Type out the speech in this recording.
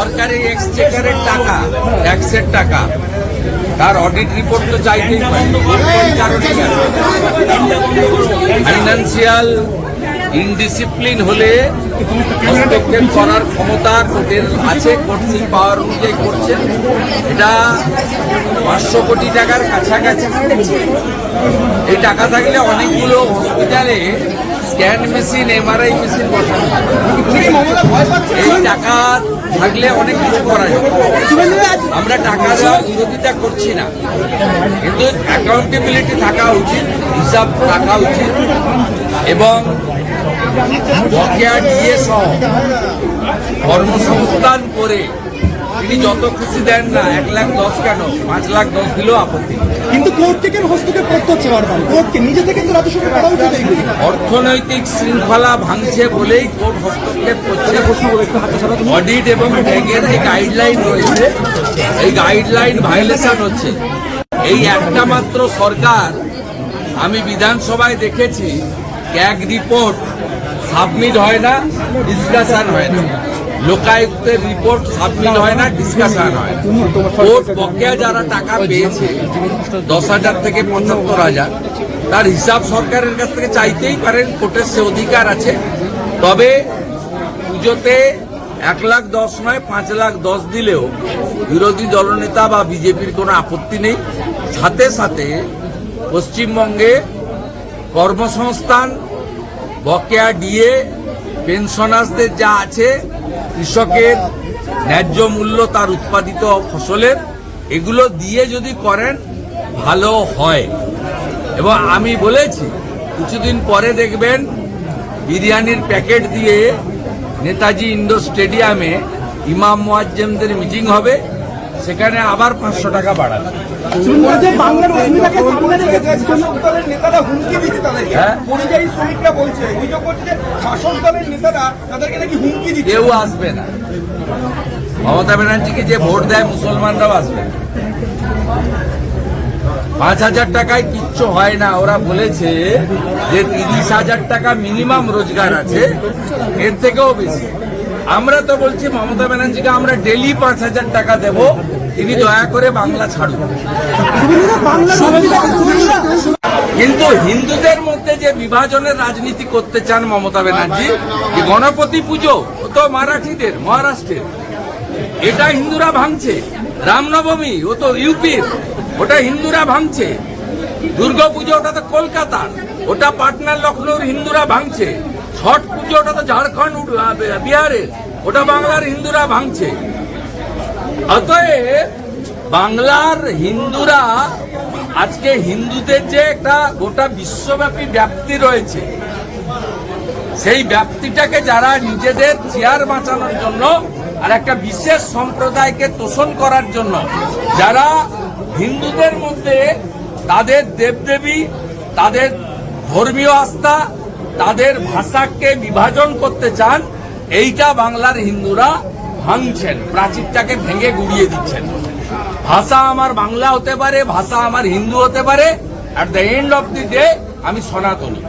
সরকারি এক্সচেকারের টাকা ট্যাক্সের টাকা। তার অডিট রিপোর্ট তো চাইতেই ফাইন্যান্সিয়াল ইনডিসিপ্লিন হলে হস্তক্ষেপ করার ক্ষমতা কোর্টের আছে কোর্ট পাওয়ার অনুযায়ী করছেন এটা পাঁচশো কোটি টাকার কাছাকাছি এই টাকা থাকলে অনেকগুলো হসপিটালে স্ক্যান মেশিন এমআরআই মেশিন বসানো এই টাকা থাকলে অনেক কিছু করা যাবে। আমরা টাকা দেওয়ার বিরোধিতা করছি না। কিন্তু অ্যাকাউন্টেবিলিটি থাকা উচিত হিসাব থাকা উচিত। এবং বকেয়া দিয়ে সহ কর্মসংস্থান করে তিনি যত খুশি দেন না এক লাখ দশ কেন? পাঁচ লাখ দশ দিলেও আপত্তি কিন্তু কোর্ট থেকে হস্তক্ষেপ করতে হচ্ছে বারবার। কোর্টকে নিজে থেকে কিন্তু রাজ্য সরকার করা উচিত অর্থনৈতিক শৃঙ্খলা ভাঙছে বলেই কোর্ট হস্তক্ষেপ করছে। অডিট এবং ব্যাংকের যে গাইডলাইন রয়েছে এই গাইডলাইন ভায়োলেশন হচ্ছে। এই একটা মাত্র সরকার আমি বিধানসভায় দেখেছি ক্যাগ রিপোর্ট সাবমিট হয় না ডিসকাশন হয় না। লোকায়ুক্তের রিপোর্ট সাবমিট হয় না ডিসকাশন হয়। কোর্ট বকেয়া যারা টাকা পেয়েছে, দশ হাজার থেকে পঁচাত্তর হাজার, তার হিসাব সরকারের কাছ থেকে চাইতেই পারেন কোর্টের সে অধিকার আছে। তবে পুজোতে এক লাখ দশ নয়, পাঁচ লাখ দশ দিলেও বিরোধী দলনেতা বা বিজেপির কোনো আপত্তি নেই। সাথে সাথে পশ্চিমবঙ্গে কর্মসংস্থান, বকেয়া ডিএ পেনশনার্সদের যা আছে কৃষকের ন্যায্য মূল্য তার উৎপাদিত ফসলের, এগুলো দিয়ে যদি করেন, ভালো হয়। এবং আমি বলেছি, কিছুদিন পরে দেখবেন বিরিয়ানির প্যাকেট দিয়ে নেতাজি ইন্ডোর স্টেডিয়ামে ইমাম মোয়াজ্জেমদের মিটিং হবে। সেখানে আবার পাঁচশো টাকা তাদেরকে হ্যাঁ? কেউ আসবে না। মমতা ব্যানার্জিকে যে ভোট দেয় মুসলমানরাও আসবে পাঁচ হাজার টাকায় কিচ্ছু হয় না। ওরা বলেছে যে তিরিশ হাজার টাকা মিনিমাম রোজগার আছে এর থেকেও বেশি। আমরা তো বলছি মমতা ব্যানার্জিকে আমরা ডেলি পাঁচ হাজার টাকা দেব। তিনি দয়া করে বাংলা ছাড়ুন। কিন্তু হিন্দুদের মধ্যে যে বিভাজনের রাজনীতি করতে চান মমতা ব্যানার্জি গণপতি পুজো ও তো মারাঠিদের মহারাষ্ট্রের। এটা হিন্দুরা ভাঙছে। রামনবমী ও তো ইউপির। ওটা হিন্দুরা ভাঙছে। দুর্গা পুজো ওটা তো কলকাতার। ওটা পাটনার লখনৌর হিন্দুরা ভাঙছে। ছট পুজো, ওটা তো ঝাড়খণ্ড বিহারের। ওটা বাংলার হিন্দুরা ভাঙছে। অতএব বাংলার হিন্দুরা, আজকে হিন্দুদের যে একটা গোটা বিশ্বব্যাপী ব্যাপ্তি রয়েছে, সেই ব্যাপ্তিটাকে যারা নিজেদের চেয়ার বাঁচানোর জন্য আর একটা বিশেষ সম্প্রদায়কে তোষণ করার জন্য, যারা হিন্দুদের মধ্যে তাদের দেবদেবী, তাদের ধর্মীয় আস্থা তাদের ভাষাকে বিভাজন করতে চান, এইটা বাংলার হিন্দুরা ভাঙছেন, প্রাচীরটাকে ভেঙে গুড়িয়ে দিচ্ছেন। ভাষা আমার বাংলা হতে পারে, ভাষা আমার হিন্দু হতে পারে at the end of the day আমি সনাতনী।